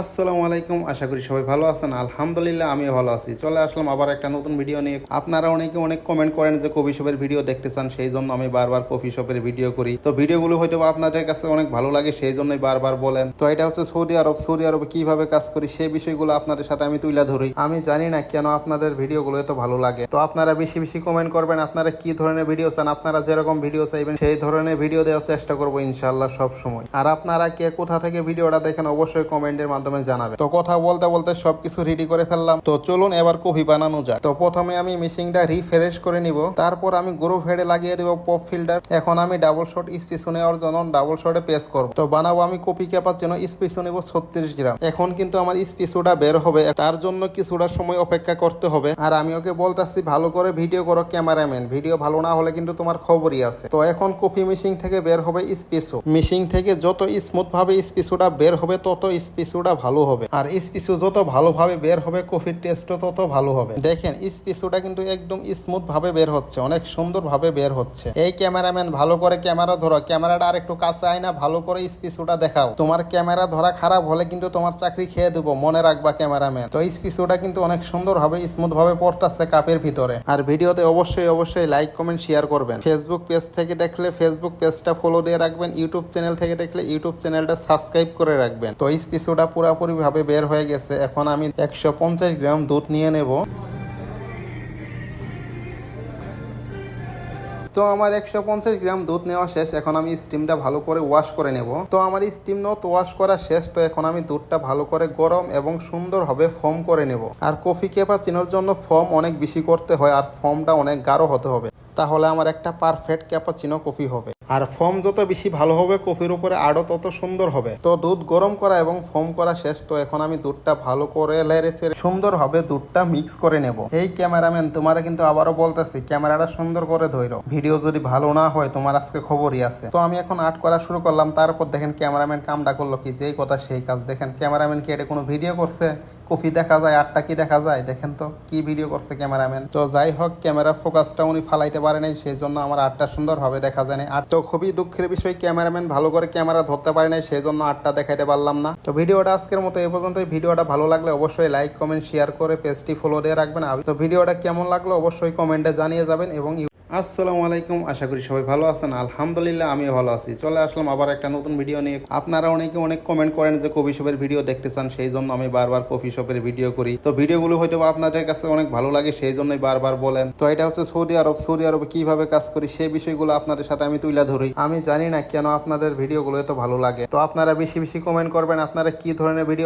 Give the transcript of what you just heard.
আসসালামু আলাইকুম, আশা করি সবাই ভালো আছেন। আলহামদুলিল্লাহ আমি ভালো আছি। চলে আসলাম আবার একটা নতুন ভিডিও নিয়ে। আপনারা অনেকে অনেক কমেন্ট করেন যে কফি শপের ভিডিও দেখতে চান, সেই জন্য আমি বারবার কফি শপের ভিডিও করি। তো ভিডিওগুলো হয়তো আপনাদের কাছে অনেক ভালো লাগে, সেই জন্যই বারবার বলেন। তো এটা হচ্ছে সৌদি আরব, সৌদি আরবে কীভাবে কাজ করি, সেই বিষয়গুলো আপনাদের সাথে আমি তুলে ধরি। আমি জানি না কেন আপনাদের ভিডিওগুলো এত ভালো লাগে। তো আপনারা বেশি বেশি কমেন্ট করবেন, আপনারা কি ধরনের ভিডিও চান, আপনারা যেরকম ভিডিও চাইবেন, সেই ধরনের ভিডিও দেওয়ার চেষ্টা করব ইনশাল্লাহ সব সময় আর আপনারা কে কোথা থেকে ভিডিওটা দেখেন, অবশ্যই কমেন্টের মাধ্যমে জানাবেন তো কথা বলতে বলতে সবকিছু রেডি করে ফেললাম। তো চলুন এবার কফি বানানো যাক। তো প্রথমে আমি মেশিনটা রিফ্রেশ করে নিব। তারপর আমি গ্রুপ হেডে লাগিয়ে দেবো পপ ফিল্টার এখন আমি ডাবল শট স্পিসো নেওয়ার জন্য ডাবল শটে পেস করব। তো বানাবো আমি কপি ক্যাপার জন্য স্পিসো নেব ছত্রিশ গ্রাম। এখন কিন্তু আমার স্পিসোটা বের হবে। তার জন্য কিছুটা সময় অপেক্ষা করতে হবে। আর আমি ওকে বলতেছি, ভালো করে ভিডিও করো ক্যামেরাম্যান ভিডিও ভালো না হলে কিন্তু তোমার খবরই আছে। তো এখন কফি মেশিন থেকে বের হবে স্পিসো মেশিন থেকে যত স্মুথ ভাবে স্পিসোটা বের হবে, তত স্পিসোটা ভালো হবে। আর স্পিসো যত ভালোভাবে বের হবে কফির টেস্টও তত ভালো হবে। দেখেন স্পিসোটা কিন্তু একদম স্মুথ ভাবে বের হচ্ছে, অনেক সুন্দর ভাবে বের হচ্ছে। এই ক্যামেরাম্যান ভালো করে ক্যামেরা ধরো ক্যামেরাটা আর একটু কাছে আয় না, ভালো করে স্পিসোটা দেখাও। তোমার ক্যামেরা ধরা খারাপ হলে কিন্তু তোমার চাকরি খেয়ে দেবো, মনে রাখবা ক্যামেরাম্যান তো স্পিসোটা কিন্তু অনেক সুন্দর ভাবে স্মুথ ভাবে পড়তেছে কাপের ভিতরে। আর ভিডিওতে অবশ্যই অবশ্যই লাইক কমেন্ট শেয়ার করবেন। ফেসবুক পেজ থেকে দেখলে ফেসবুক পেজটা ফলো দিয়ে রাখবেন ইউটিউব চ্যানেল থেকে দেখলে ইউটিউব চ্যানেলটা সাবস্ক্রাইব করে রাখবেন। তো স্পিসোটা পুরোপুরি ভাবে বের হয়ে গেছে। এখন আমি একশো পঞ্চাশ গ্রাম দুধ নিয়ে নেব। তো আমার একশো পঞ্চাশ গ্রাম দুধ নেওয়া শেষ। এখন আমি স্টিমটা ভালো করে ওয়াশ করে নেব। তো আমার স্টিম নট ওয়াশ করা শেষ। তো এখন আমি দুধটা ভালো করে গরম এবং সুন্দরভাবে ফর্ম করে নেব। আর কফি ক্যাপাচিনোর জন্য ফর্ম অনেক বেশি করতে হয়। আর ফর্মটা অনেক গাঢ় হতে হবে। তাহলে আমার একটা পারফেক্ট ক্যাপাচিনো কফি হবে। আর ফর্ম যত বেশি ভালো হবে, কফির উপরে আরও তত সুন্দর হবে। তো দুধ গরম করা এবং ফর্ম করা শেষ। তো এখন আমি দুধটা ভালো করে লেড়েছে সুন্দরভাবে দুধটা মিক্স করে নেব। এই ক্যামেরাম্যান, তোমার কিন্তু আবারও বলতেছি, ক্যামেরাটা সুন্দর করে ধরো ভিডিও যদি ভালো না হয়, তোমার আজকে খবরই আছে। তো আমি এখন আর্ট করা শুরু করলাম। তারপর দেখেন ক্যামেরাম্যান কামটা করল কি, যেই কথা সেই কাজ। দেখেন ক্যামেরাম্যান কি এটা কোনো ভিডিও করছে? কফি দেখা যায়, আটটা কি দেখা যায়? দেখেন তো কি ভিডিও করছে ক্যামেরাম্যান। তো যাই হোক, ক্যামেরার ফোকাসটা উনি ফালাইতে পারে নাই, সেই জন্য আমার আটটা সুন্দর সুন্দরভাবে দেখা যায় না আর তো খুবই দুঃখের বিষয়, ক্যামেরাম্যান ভালো করে ক্যামেরা ধরতে পারে নাই সেই জন্য আটটা দেখাইতে পারলাম না। তো ভিডিওটা আজকের মতো এ পর্যন্ত ভিডিওটা ভালো লাগলে অবশ্যই লাইক কমেন্ট শেয়ার করে পেজটি ফলো দিয়ে রাখবেন। তো ভিডিওটা কেমন লাগল অবশ্যই কমেন্টে জানিয়ে যাবেন এবং আসসালামু আলাইকুম, আশা করি সবাই ভালো আছেন। আলহামদুলিল্লাহ আমি ভালো আছি। চলে আসলাম আবার একটা নতুন ভিডিও নিয়ে। আপনারা অনেকে অনেক কমেন্ট করেন যে কফি শপের ভিডিও দেখতে চান, সেই জন্য আমি বারবার কফি শপের ভিডিও করি। তো ভিডিওগুলো হয়তো আপনাদের কাছে অনেক ভালো লাগে, সেই জন্যই বারবার বলেন। তো এটা হচ্ছে সৌদি আরব, সৌদি আরবে কীভাবে কাজ করি, সেই বিষয়গুলো আপনাদের সাথে আমি তুলে ধরি। আমি জানি না কেন আপনাদের ভিডিওগুলো এত ভালো লাগে। তো আপনারা বেশি বেশি কমেন্ট করবেন, আপনারা কি ধরনের ভিডিও